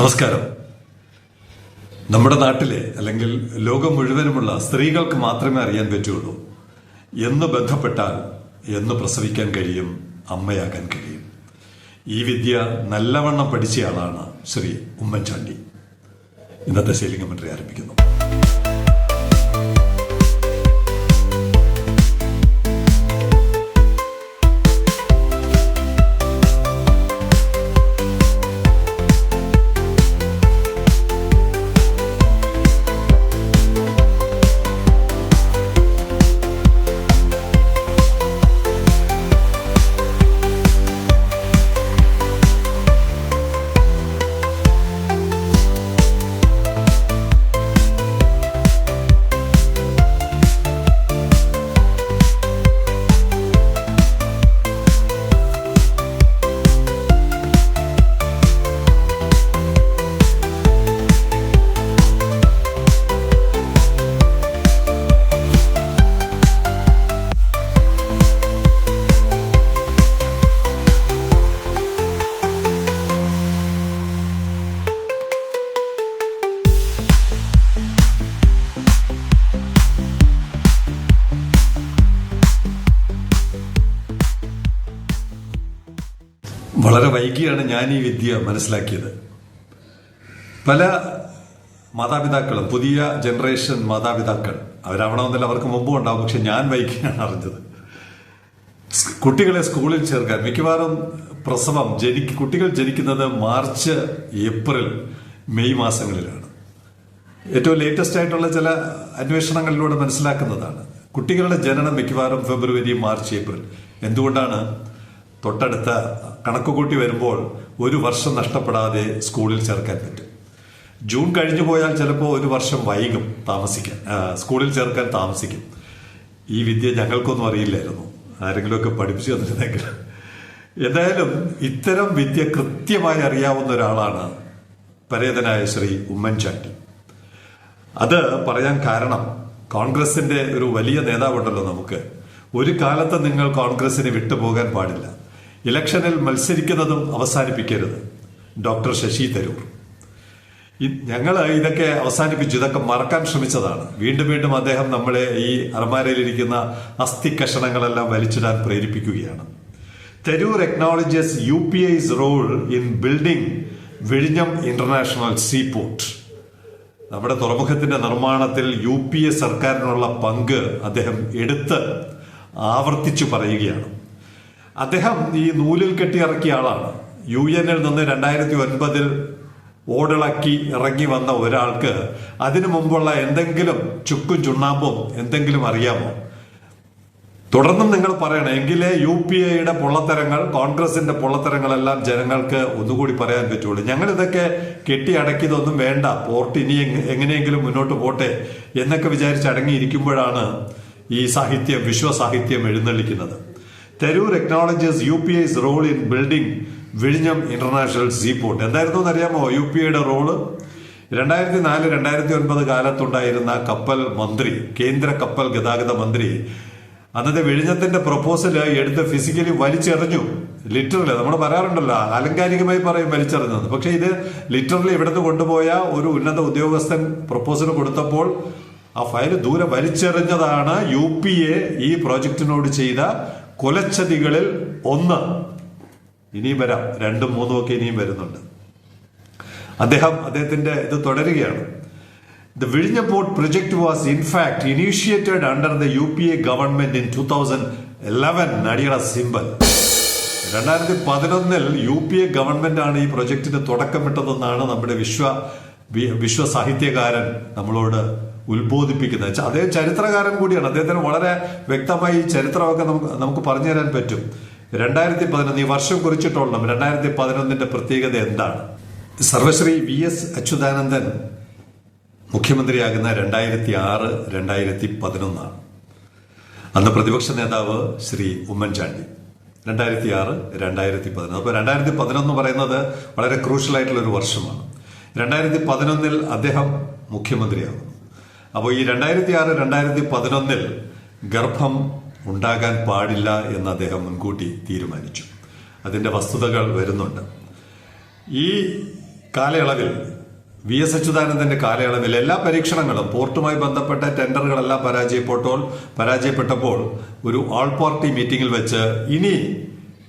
നമസ്കാരം. നമ്മുടെ നാട്ടിലെ അല്ലെങ്കിൽ ലോകം മുഴുവനുമുള്ള സ്ത്രീകൾക്ക് മാത്രമേ അറിയാൻ പറ്റുള്ളൂ. എന്ന് ബന്ധപ്പെട്ടാൽ എന്ന് പ്രസവിക്കാൻ കഴിയും അമ്മയാകാൻ കഴിയും. ഈ വിദ്യ നല്ലവണ്ണം പഠിച്ചയാളാണ് ശ്രീ ഉമ്മൻചാണ്ടി. ഇന്നത്തെ ശൈലിംഗ മന്ത്രി ആരംഭിക്കുന്നു. വളരെ വൈകിയാണ് ഞാൻ ഈ വിദ്യ മനസ്സിലാക്കിയത്. പല മാതാപിതാക്കളും പുതിയ ജനറേഷൻ മാതാപിതാക്കൾ അവരാവണമെന്നില്ല അവർക്ക് മുമ്പും ഉണ്ടാവും പക്ഷെ ഞാൻ വൈകിയാണ് അറിഞ്ഞത്. കുട്ടികളെ സ്കൂളിൽ ചേർക്കാൻ മിക്കവാറും പ്രസവം ജനി കുട്ടികൾ ജനിക്കുന്നത് മാർച്ച് ഏപ്രിൽ മെയ് മാസങ്ങളിലാണ്. ഏറ്റവും ലേറ്റസ്റ്റ് ആയിട്ടുള്ള ചില അന്വേഷണങ്ങളിലൂടെ മനസ്സിലാക്കുന്നതാണ്. കുട്ടികളുടെ ജനനം മിക്കവാറും ഫെബ്രുവരി മാർച്ച് ഏപ്രിൽ. എന്തുകൊണ്ടാണ് തൊട്ടടുത്ത കണക്ക് കൂട്ടി വരുമ്പോൾ ഒരു വർഷം നഷ്ടപ്പെടാതെ സ്കൂളിൽ ചേർക്കാൻ പറ്റും. ജൂൺ കഴിഞ്ഞു പോയാൽ ചിലപ്പോൾ ഒരു വർഷം വൈകും താമസിക്കാൻ സ്കൂളിൽ ചേർക്കാൻ താമസിക്കും. ഈ വിദ്യ ഞങ്ങൾക്കൊന്നും അറിയില്ലായിരുന്നു. ആരെങ്കിലുമൊക്കെ പഠിപ്പിച്ചു തന്നിരുന്നെങ്കിൽ. എന്തായാലും ഇത്തരം വിദ്യ കൃത്യമായി അറിയാവുന്ന ഒരാളാണ് പരേതനായ ശ്രീ ഉമ്മൻചാണ്ടി. അത് പറയാൻ കാരണം കോൺഗ്രസിന്റെ ഒരു വലിയ നേതാവുണ്ടല്ലോ നമുക്ക്. ഒരു കാലത്ത് നിങ്ങൾ കോൺഗ്രസിനെ വിട്ടുപോകാൻ പാടില്ല. ഇലക്ഷനിൽ മത്സരിക്കുന്നതും അവസാനിപ്പിക്കരുത്. ഡോക്ടർ ശശി തരൂർ. ഞങ്ങൾ ഇതൊക്കെ അവസാനിപ്പിച്ചു. ഇതൊക്കെ മറക്കാൻ ശ്രമിച്ചതാണ്. വീണ്ടും വീണ്ടും അദ്ദേഹം നമ്മളെ ഈ അലമാരയിലിരിക്കുന്ന അസ്ഥി കഷണങ്ങളെല്ലാം വലിച്ചിടാൻ പ്രേരിപ്പിക്കുകയാണ്. Tharoor acknowledges U P A's role in building വിഴിഞ്ഞം ഇന്റർനാഷണൽ സീ സീപോർട്ട് നമ്മുടെ തുറമുഖത്തിന്റെ നിർമ്മാണത്തിൽ യു പി എ സർക്കാരിനുള്ള പങ്ക് അദ്ദേഹം എടുത്ത് ആവർത്തിച്ചു പറയുകയാണ്. അദ്ദേഹം ഈ നൂലിൽ കെട്ടിയിറക്കിയ ആളാണ്. യു എന്നിൽ നിന്ന് രണ്ടായിരത്തി ഒൻപതിൽ ഓടിളക്കി ഇറങ്ങി വന്ന ഒരാൾക്ക് അതിനു മുമ്പുള്ള എന്തെങ്കിലും ചുക്കും ചുണ്ണാമ്പും എന്തെങ്കിലും അറിയാമോ? തുടർന്നും നിങ്ങൾ പറയണം എങ്കിലേ യു പി എയുടെ പൊള്ളത്തരങ്ങൾ കോൺഗ്രസിന്റെ പൊള്ളത്തരങ്ങളെല്ലാം ജനങ്ങൾക്ക് ഒന്നുകൂടി പറയാൻ പറ്റുള്ളൂ. ഞങ്ങൾ ഇതൊക്കെ കെട്ടി അടക്കിയതൊന്നും വേണ്ട. പോർട്ട് ഇനി എങ്ങനെയെങ്കിലും മുന്നോട്ട് പോട്ടെ എന്നൊക്കെ വിചാരിച്ച് അടങ്ങിയിരിക്കുമ്പോഴാണ് ഈ സാഹിത്യം വിശ്വസാഹിത്യം എഴുന്നള്ളിക്കുന്നത്. Tharoor acknowledges U P A's role in building വിഴിഞ്ഞം ഇന്റർനാഷണൽ സീപോർട്ട് എന്തായിരുന്നു എന്നറിയാമോ? യു പി ഐയുടെ റോൾ രണ്ടായിരത്തി നാല് രണ്ടായിരത്തി ഒൻപത് കാലത്തുണ്ടായിരുന്ന കപ്പൽ മന്ത്രി കേന്ദ്ര കപ്പൽ ഗതാഗത മന്ത്രി അന്നത്തെ വിഴിഞ്ഞത്തിന്റെ പ്രപ്പോസൽ എടുത്ത് ഫിസിക്കലി വലിച്ചെറിഞ്ഞു. ലിറ്ററലി നമ്മൾ പറയാറുണ്ടല്ലോ ആലങ്കാരികമായി പറയും വലിച്ചെറിഞ്ഞത് പക്ഷെ ഇത് ലിറ്ററലി ഇവിടുന്ന് കൊണ്ടുപോയ ഒരു ഉന്നത ഉദ്യോഗസ്ഥൻ പ്രപ്പോസൽ കൊടുത്തപ്പോൾ ആ ഫയൽ ദൂരെ വലിച്ചെറിഞ്ഞതാണ് യു പി എ ഈ പ്രോജക്റ്റിനോട് ചെയ്ത കൊലച്ചതികളിൽ ഒന്ന് ഇനിയും വരാം. രണ്ടും മൂന്നും ഒക്കെ ഇനിയും വരുന്നുണ്ട്. അദ്ദേഹം അദ്ദേഹത്തിന്റെ ഇത് തുടരുകയാണ്. Project was in fact initiated under the U P A government in two thousand eleven നടിയുടെ സിമ്പൽ രണ്ടായിരത്തി പതിനൊന്നിൽ യു പി എ ഗവൺമെന്റ് ആണ് ഈ പ്രൊജക്ടിന് തുടക്കമിട്ടതെന്നാണ് നമ്മുടെ വിശ്വ വിശ്വ സാഹിത്യകാരൻ നമ്മളോട് ഉത്ബോധിപ്പിക്കുന്നത്. വെച്ചാൽ അദ്ദേഹം ചരിത്രകാരൻ കൂടിയാണ്. അദ്ദേഹത്തിന് വളരെ വ്യക്തമായി ചരിത്രമൊക്കെ നമുക്ക് നമുക്ക് പറഞ്ഞു തരാൻ പറ്റും. രണ്ടായിരത്തി പതിനൊന്ന് ഈ വർഷം കുറിച്ചിട്ടോളണം രണ്ടായിരത്തി പതിനൊന്നിന്റെ പ്രത്യേകത എന്താണ്? സർവശ്രീ വി എസ് അച്യുതാനന്ദൻ മുഖ്യമന്ത്രിയാകുന്ന രണ്ടായിരത്തി ആറ് രണ്ടായിരത്തി പതിനൊന്നാണ് അന്ന് പ്രതിപക്ഷ നേതാവ് ശ്രീ ഉമ്മൻചാണ്ടി. രണ്ടായിരത്തി ആറ് രണ്ടായിരത്തി പതിനൊന്ന് അപ്പോൾ രണ്ടായിരത്തി പതിനൊന്ന് പറയുന്നത് വളരെ ക്രൂഷ്യൽ ആയിട്ടുള്ള ഒരു വർഷമാണ്. രണ്ടായിരത്തി പതിനൊന്നിൽ അദ്ദേഹം മുഖ്യമന്ത്രിയാകുന്നു. അപ്പോൾ ഈ രണ്ടായിരത്തി ആറ് രണ്ടായിരത്തി പതിനൊന്നിൽ ഗർഭം ഉണ്ടാകാൻ പാടില്ല എന്ന് അദ്ദേഹം മുൻകൂട്ടി തീരുമാനിച്ചു. അതിന്റെ വസ്തുതകൾ വരുന്നുണ്ട്. ഈ കാലയളവിൽ വി എസ് അച്യുതാനന്ദന്റെ കാലയളവിൽ എല്ലാ പരീക്ഷണങ്ങളും പോർട്ടുമായി ബന്ധപ്പെട്ട ടെൻഡറുകളെല്ലാം പരാജയപ്പെട്ടപ്പോൾ പരാജയപ്പെട്ടപ്പോൾ ഒരു ആൾ പാർട്ടി മീറ്റിംഗിൽ വെച്ച് ഇനി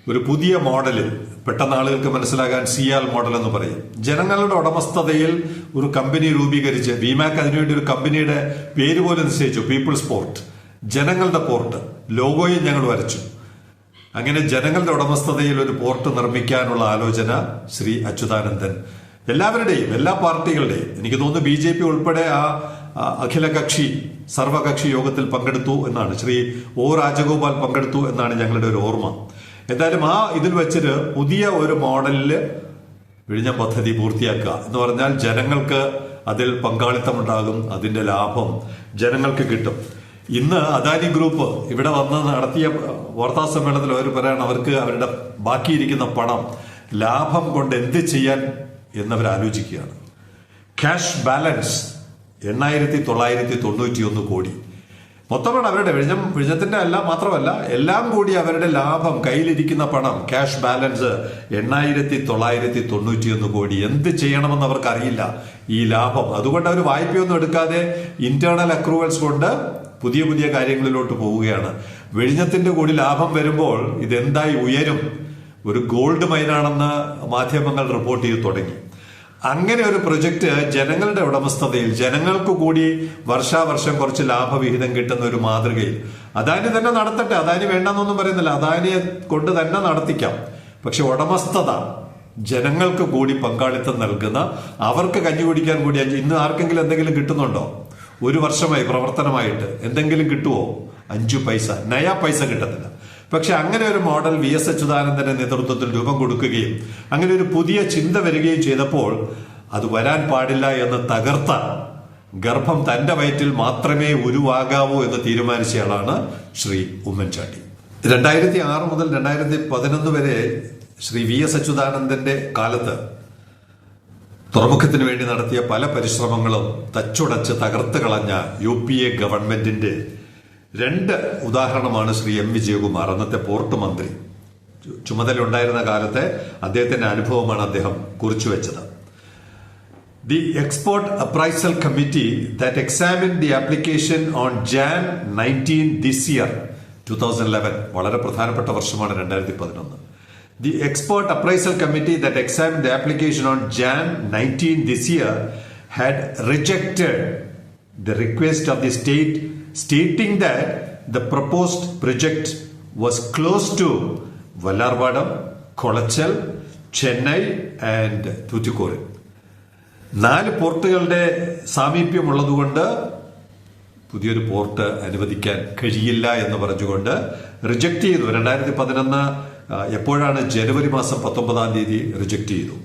ഒരു പുതിയ മോഡലിൽ പെട്ടെന്ന് ആളുകൾക്ക് മനസ്സിലാകാൻ സിയാൽ മോഡൽ എന്ന് പറയും. ജനങ്ങളുടെ ഉടമസ്ഥതയിൽ ഒരു കമ്പനി രൂപീകരിച്ച് വിമാക്ക് അതിനുവേണ്ടി ഒരു കമ്പനിയുടെ പേര് പോലും നിശ്ചയിച്ചു. പീപ്പിൾസ് പോർട്ട് ജനങ്ങളുടെ പോർട്ട് ലോഗോയും ഞങ്ങൾ വരച്ചു. അങ്ങനെ ജനങ്ങളുടെ ഉടമസ്ഥതയിൽ ഒരു പോർട്ട് നിർമ്മിക്കാനുള്ള ആലോചന ശ്രീ അച്യുതാനന്ദൻ. എല്ലാവരുടെയും എല്ലാ പാർട്ടികളുടെയും. എനിക്ക് തോന്നുന്നു ബി ജെ പി ഉൾപ്പെടെ ആ അഖിലകക്ഷി അഖില കക്ഷി സർവകക്ഷി യോഗത്തിൽ പങ്കെടുത്തു എന്നാണ്. ശ്രീ ഒ രാജഗോപാൽ പങ്കെടുത്തു എന്നാണ് ഞങ്ങളുടെ ഒരു ഓർമ്മ. എന്തായാലും ആ ഇതിൽ വെച്ചിട്ട് പുതിയ ഒരു മോഡലിൽ വിഴിഞ്ഞ പദ്ധതി പൂർത്തിയാക്കുക എന്ന് പറഞ്ഞാൽ ജനങ്ങൾക്ക് അതിൽ പങ്കാളിത്തമുണ്ടാകും അതിന്റെ ലാഭം ജനങ്ങൾക്ക് കിട്ടും. ഇന്ന് അദാനി ഗ്രൂപ്പ് ഇവിടെ വന്ന് നടത്തിയ വാർത്താ സമ്മേളനത്തിൽ അവർ പറയാണ് അവർക്ക് അവരുടെ ബാക്കിയിരിക്കുന്ന പണം ലാഭം കൊണ്ട് എന്ത് ചെയ്യാൻ എന്നവർ ആലോചിക്കുകയാണ്. ക്യാഷ് ബാലൻസ് എണ്ണായിരത്തി തൊള്ളായിരത്തി തൊണ്ണൂറ്റി ഒന്ന് കോടി. മൊത്തമാണ് അവരുടെ വിഴിഞ്ഞം വിഴിഞ്ഞത്തിന്റെ അല്ല മാത്രമല്ല എല്ലാം കൂടി അവരുടെ ലാഭം കയ്യിലിരിക്കുന്ന പണം ക്യാഷ് ബാലൻസ് എണ്ണായിരത്തി തൊള്ളായിരത്തി തൊണ്ണൂറ്റിയൊന്ന് കോടി. എന്ത് ചെയ്യണമെന്ന് അവർക്കറിയില്ല. ഈ ലാഭം. അതുകൊണ്ട് അവർ വായ്പയൊന്നും എടുക്കാതെ ഇന്റേണൽ അക്രൂവൽസ് കൊണ്ട് പുതിയ പുതിയ കാര്യങ്ങളിലോട്ട് പോവുകയാണ്. വിഴിഞ്ഞത്തിന്റെ കൂടി ലാഭം വരുമ്പോൾ ഇതെന്തായി ഉയരും? ഒരു ഗോൾഡ് മൈനാണെന്ന് മാധ്യമങ്ങൾ റിപ്പോർട്ട് ചെയ്തു തുടങ്ങി. അങ്ങനെ ഒരു പ്രൊജക്ട് ജനങ്ങളുടെ ഉടമസ്ഥതയിൽ ജനങ്ങൾക്ക് കൂടി വർഷാവർഷം കുറച്ച് ലാഭവിഹിതം കിട്ടുന്ന ഒരു മാതൃകയിൽ. അദാനി തന്നെ നടത്തട്ടെ അദാനി വേണ്ടെന്നൊന്നും പറയുന്നില്ല. അദാനിയെ കൊണ്ട് തന്നെ നടത്തിക്കാം. പക്ഷെ ഉടമസ്ഥത ജനങ്ങൾക്ക് കൂടി പങ്കാളിത്തം നൽകുന്ന അവർക്ക് കഞ്ഞി കുടിക്കാൻ കൂടി ഇന്ന് ആർക്കെങ്കിലും എന്തെങ്കിലും കിട്ടുന്നുണ്ടോ? ഒരു വർഷമായി പ്രവർത്തനമായിട്ട് എന്തെങ്കിലും കിട്ടുമോ അഞ്ചു പൈസ. നയാ പൈസ കിട്ടത്തില്ല. പക്ഷെ അങ്ങനെ ഒരു മോഡൽ വി എസ് അച്യുതാനന്ദന്റെ നേതൃത്വത്തിൽ രൂപം കൊടുക്കുകയും അങ്ങനെ ഒരു പുതിയ ചിന്ത വരികയും ചെയ്തപ്പോൾ അത് വരാൻ പാടില്ല എന്ന് തകർത്ത ഗർഭം തന്റെ വയറ്റിൽ മാത്രമേ ഉരുവാകാവൂ എന്ന് തീരുമാനിച്ചയാളാണ് ശ്രീ ഉമ്മൻചാണ്ടി. രണ്ടായിരത്തി ആറ് മുതൽ രണ്ടായിരത്തി പതിനൊന്ന് വരെ ശ്രീ വി എസ് അച്യുതാനന്ദന്റെ കാലത്ത് തുറമുഖത്തിന് വേണ്ടി നടത്തിയ പല പരിശ്രമങ്ങളും തച്ചുടച്ച് തകർത്ത് കളഞ്ഞ യു പി എ ഗവൺമെന്റിന്റെ രണ്ട് ഉദാഹരണമാണ് ശ്രീ എം വിജയകുമാർ അന്നത്തെ പോർട്ട് മന്ത്രി. ചുമതല ചുമതലയുണ്ടായിരുന്ന കാലത്തെ അദ്ദേഹത്തിന്റെ അനുഭവമാണ് അദ്ദേഹം കുറിച്ചുവെച്ചത് the export appraisal committee that examine the application on Jan nineteen this year two thousand eleven വളരെ പ്രധാനപ്പെട്ട വർഷമാണ് രണ്ടായിരത്തി പതിനൊന്ന് the export appraisal committee that examine the application on Jan nineteen this year had rejected the request of the state stating that the proposed project was close to Vallarvadam, Kolachal, Chennai and Tuticorin. നാല് പോർട്ടുകളുടെ സാമീപ്യമുള്ളതുകൊണ്ട് പുതിയൊരു port അനുവദിക്കാൻ കഴിയില്ല എന്ന് പറഞ്ഞുകൊണ്ട് reject ചെയ്തു. രണ്ടായിരത്തി പതിനൊന്ന് എപ്പോഴാണ് ജനുവരി മാസം പത്തൊമ്പതാം തീയതി റിജക്ട് ചെയ്തു.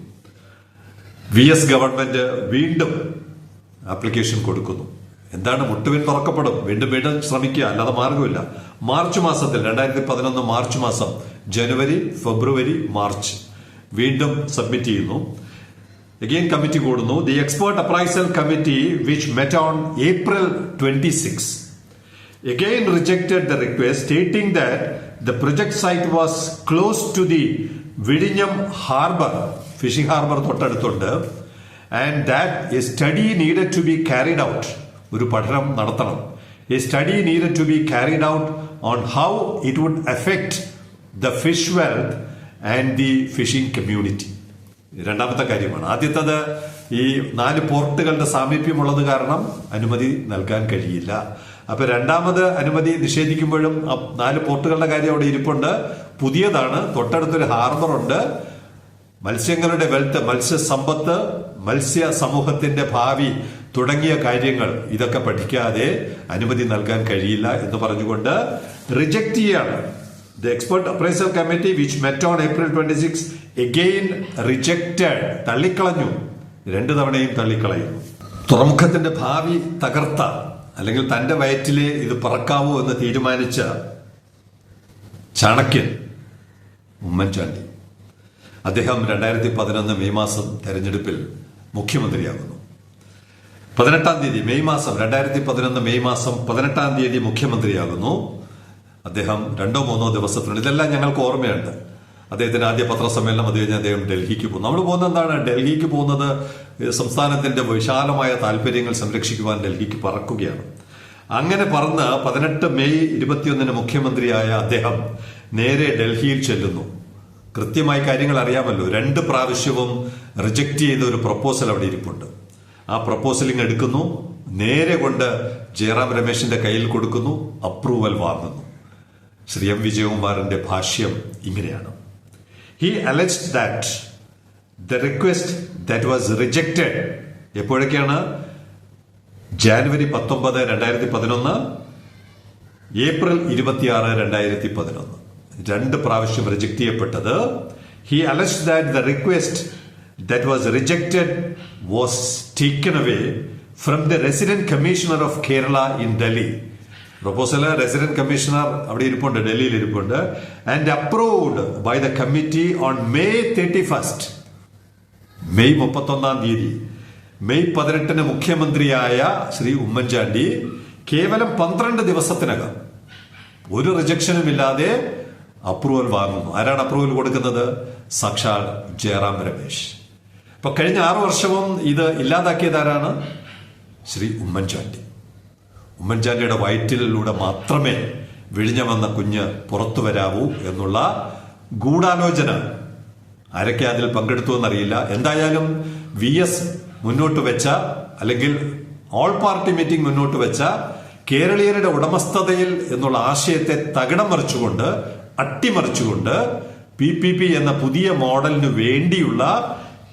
വി എസ് ഗവൺമെന്റ് വീണ്ടും ആപ്ലിക്കേഷൻ കൊടുക്കുന്നു. എന്താണ് മുട്ടുവിൻ തുറക്കപ്പെടും വീണ്ടും വീണ്ടും ശ്രമിക്കുക. അല്ലാതെ മാർഗമില്ല മാർച്ച് മാസത്തിൽ രണ്ടായിരത്തി പതിനൊന്ന് മാർച്ച് മാസം ജനുവരി ഫെബ്രുവരി മാർച്ച്. വീണ്ടും സബ്മിറ്റ് ചെയ്യുന്നു. അഗെയിൻ കമ്മിറ്റി കൂടുന്നു. The expert appraisal committee which met on April twenty six again rejected the request stating that the project site was close to the വിഴിഞ്ഞം harbour fishing harbour തൊട്ടടുത്തുണ്ട്. And that a study needed to be carried out. ഒരു പഠനം നടത്തണം. A study need to be carried out on how it would effect the fish wealth and the fishing community രണ്ടാമത്തെ കാര്യമാണ്. ആദ്യത്തത് ഈ നാല് പോർട്ടുകളുടെ സാമീപ്യമുള്ളത് കാരണം അനുമതി നൽകാൻ കഴിയില്ല. അപ്പൊ രണ്ടാമത് അനുമതി നിഷേധിക്കുമ്പോഴും നാല് പോർട്ടുകളുടെ കാര്യം അവിടെ ഇരിപ്പുണ്ട്. പുതിയതാണ്. തൊട്ടടുത്തൊരു ഹാർബർ ഉണ്ട് മത്സ്യങ്ങളുടെ വെൽത്ത് മത്സ്യസമ്പത്ത് മത്സ്യ സമൂഹത്തിന്റെ ഭാവി തുടങ്ങിയ കാര്യങ്ങൾ ഇതൊക്കെ പഠിക്കാതെ അനുമതി നൽകാൻ കഴിയില്ല എന്ന് പറഞ്ഞുകൊണ്ട് റിജക്ട് ചെയ്യാണ്. The expert appraisal committee which met on April twenty six again rejected തള്ളിക്കളഞ്ഞു. രണ്ടു തവണയും തള്ളിക്കളയുന്നു തുറമുഖത്തിന്റെ ഭാവി തകർത്ത. അല്ലെങ്കിൽ തന്റെ വയറ്റിലെ ഇത് പറക്കാവോ എന്ന് തീരുമാനിച്ച ചാണക്യൻ ഉമ്മൻചാണ്ടി. അദ്ദേഹം രണ്ടായിരത്തി പതിനൊന്ന് മെയ് മാസം തെരഞ്ഞെടുപ്പിൽ മുഖ്യമന്ത്രിയാകുന്നു. പതിനെട്ടാം തീയതി മെയ് മാസം രണ്ടായിരത്തി പതിനൊന്ന് മെയ് മാസം പതിനെട്ടാം തീയതി മുഖ്യമന്ത്രിയാകുന്നു. അദ്ദേഹം രണ്ടോ മൂന്നോ ദിവസത്തിനുള്ളിൽ ഇതെല്ലാം ഞങ്ങൾക്ക് ഓർമ്മയുണ്ട്. അദ്ദേഹത്തിന്റെ ആദ്യ പത്രസമ്മേളനം അത് കഴിഞ്ഞ് അദ്ദേഹം ഡൽഹിക്ക് പോകും നമ്മൾ പോകുന്നത് എന്താണ്? ഡൽഹിക്ക് പോകുന്നത് സംസ്ഥാനത്തിന്റെ വിശാലമായ താല്പര്യങ്ങൾ സംരക്ഷിക്കുവാൻ ഡൽഹിക്ക് പറക്കുകയാണ്. അങ്ങനെ പറന്ന് പതിനെട്ട് മെയ് ഇരുപത്തിയൊന്നിന് മുഖ്യമന്ത്രിയായ അദ്ദേഹം നേരെ ഡൽഹിയിൽ ചെല്ലുന്നു. കൃത്യമായി കാര്യങ്ങൾ അറിയാമല്ലോ. രണ്ട് പ്രാവശ്യവും റിജക്റ്റ് ചെയ്ത ഒരു പ്രപ്പോസൽ അവിടെ ഇരിപ്പുണ്ട്. ആ പ്രപ്പോസലിങ് എടുക്കുന്നു നേരെ കൊണ്ട് ജയറാം രമേശിന്റെ കയ്യിൽ കൊടുക്കുന്നു അപ്രൂവൽ വാങ്ങുന്നു. ശ്രീ എം വിജയകുമാറിന്റെ ഭാഷ്യം ഇങ്ങനെയാണ്. He alleged that the request that was rejected എപ്പോഴൊക്കെയാണ്? January പത്തൊമ്പത് രണ്ടായിരത്തി പതിനൊന്ന് ഏപ്രിൽ ഇരുപത്തിയാറ് രണ്ടായിരത്തി പതിനൊന്ന് രണ്ട് പ്രാവശ്യം റിജക്ട് ചെയ്യപ്പെട്ടത്. He alleges that the request that was rejected was taken away from the resident commissioner of Kerala in Delhi proposal resident commissioner അവിടെ ഇരിപ്പുണ്ട് ഡൽഹിയിൽ ഇരിപ്പുണ്ട്. And approved by the committee on May thirty first May മുപ്പത്തൊന്നാം തീയതി. May പതിനെട്ടിന് മുഖ്യമന്ത്രിയായ ശ്രീ ഉമ്മൻചാണ്ടി കേവലം പന്ത്രണ്ട് ദിവസത്തിനകം ഒരു റിജക്ഷനും ഇല്ലാതെ അപ്രൂവൽ വാങ്ങുന്നു ആരാണ് അപ്രൂവൽ കൊടുക്കുന്നത്? സാക്ഷാൽ ജയറാം രമേശ്. അപ്പൊ കഴിഞ്ഞ ആറു വർഷവും ഇത് ഇല്ലാതാക്കിയത് ആരാണ് ശ്രീ ഉമ്മൻചാണ്ടി. ഉമ്മൻചാണ്ടിയുടെ വയറ്റിലൂടെ മാത്രമേ വിഴിഞ്ഞ വന്ന കുഞ്ഞ് പുറത്തു വരാവൂ എന്നുള്ള ഗൂഢാലോചന ആരൊക്കെ അതിൽ പങ്കെടുത്തു എന്നറിയില്ല എന്തായാലും വി എസ് മുന്നോട്ട് വെച്ച അല്ലെങ്കിൽ ഓൾ പാർട്ടി മീറ്റിംഗ് മുന്നോട്ട് വെച്ച കേരളീയരുടെ ഉടമസ്ഥതയിൽ എന്നുള്ള ആശയത്തെ തകിടം മറിച്ചുകൊണ്ട് അട്ടിമറിച്ചുകൊണ്ട് പി പി പി എന്ന പുതിയ മോഡലിന് വേണ്ടിയുള്ള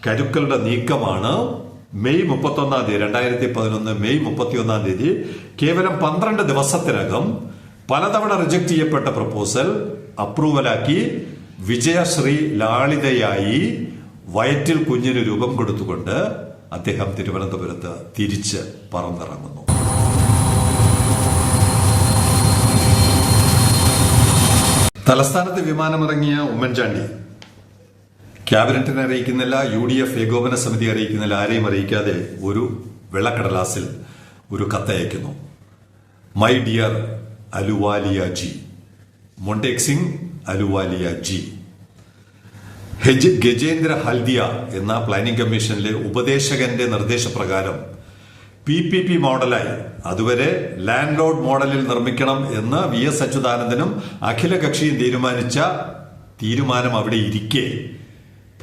കരുക്കളുടെ നീക്കമാണ് മെയ് മുപ്പത്തൊന്നാം തീയതി രണ്ടായിരത്തി പതിനൊന്ന് മെയ് മുപ്പത്തിയൊന്നാം തീയതി കേവലം പന്ത്രണ്ട് ദിവസത്തിനകം പലതവണ റിജക്ട് ചെയ്യപ്പെട്ട പ്രപ്പോസൽ അപ്രൂവലാക്കി വിജയശ്രീ ലാളിതയായി വയറ്റിൽ കുഞ്ഞിന് രൂപം കൊടുത്തുകൊണ്ട് അദ്ദേഹം തിരുവനന്തപുരത്ത് തിരിച്ച് പറന്നിറങ്ങുന്നു. തലസ്ഥാനത്ത് വിമാനമിറങ്ങിയ ഉമ്മൻചാണ്ടി ക്യാബിനറ്റിനെ അറിയിക്കുന്നില്ല യു ഡി എഫ് ഏകോപന സമിതി അറിയിക്കുന്നില്ല ആരെയും അറിയിക്കാതെ ഒരു വെള്ളക്കടലാസിൽ ഒരു കത്തയക്കുന്നു മൈ ഡിയർ അലുവാലിയ ജി. മൊണ്ടേക് സിംഗ് അലുവാലിയ ജി. ഹെജ് ഗജേന്ദ്ര ഹൽദിയ എന്ന പ്ലാനിംഗ് കമ്മീഷനിലെ ഉപദേശകന്റെ നിർദ്ദേശപ്രകാരം പി പി പി മോഡലായി അതുവരെ ലാൻഡ് ലോഡ് മോഡലിൽ നിർമ്മിക്കണം എന്ന് വി എസ് അച്യുതാനന്ദനും അഖില കക്ഷിയും തീരുമാനിച്ച തീരുമാനം അവിടെ ഇരിക്കെ.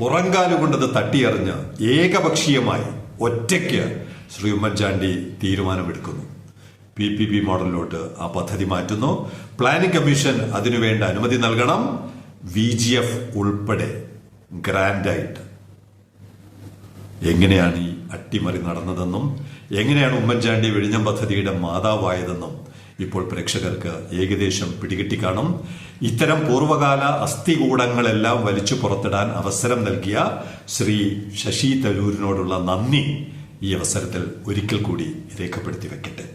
പുറങ്കാലുകൊണ്ടത് തട്ടിയറിഞ്ഞ് ഏകപക്ഷീയമായി ഒറ്റയ്ക്ക് ശ്രീ ഉമ്മൻചാണ്ടി തീരുമാനമെടുക്കുന്നു. പി പി പി മോഡലിലോട്ട് ആ പദ്ധതി മാറ്റുന്നു. പ്ലാനിംഗ് കമ്മീഷൻ അതിനുവേണ്ട അനുമതി നൽകണം. വി ജി എഫ് ഉൾപ്പെടെ ഗ്രാൻഡായിട്ട്. എങ്ങനെയാണ് ഈ അട്ടിമറി നടന്നതെന്നും എങ്ങനെയാണ് ഉമ്മൻചാണ്ടി വിഴിഞ്ഞം പദ്ധതിയുടെ മാതാവായതെന്നും ഇപ്പോൾ പ്രേക്ഷകർക്ക് ഏകദേശം പിടികിട്ടി കാണും ഇത്തരം പൂർവകാല അസ്ഥികൂടങ്ങളെല്ലാം വലിച്ചു പുറത്തിടാൻ അവസരം നൽകിയ ശ്രീ ശശി തരൂരിനോടുള്ള നന്ദി ഈ അവസരത്തിൽ ഒരിക്കൽ കൂടി രേഖപ്പെടുത്തി വെക്കട്ടെ.